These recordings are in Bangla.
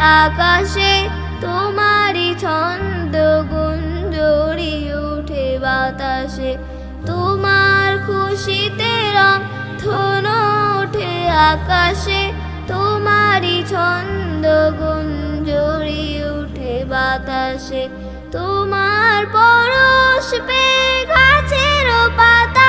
আকাশে তোমারই ছন্দ গুঞ্জরি উঠে বাতাসে। তোমার খুশিতে রং থনো ওঠে আকাশে। তোমারই ছন্দ গুঞ্জরি উঠে বাতাসে। তোমার পরশ পে গাছের পাতা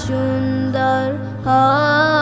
সুন্দর হয়।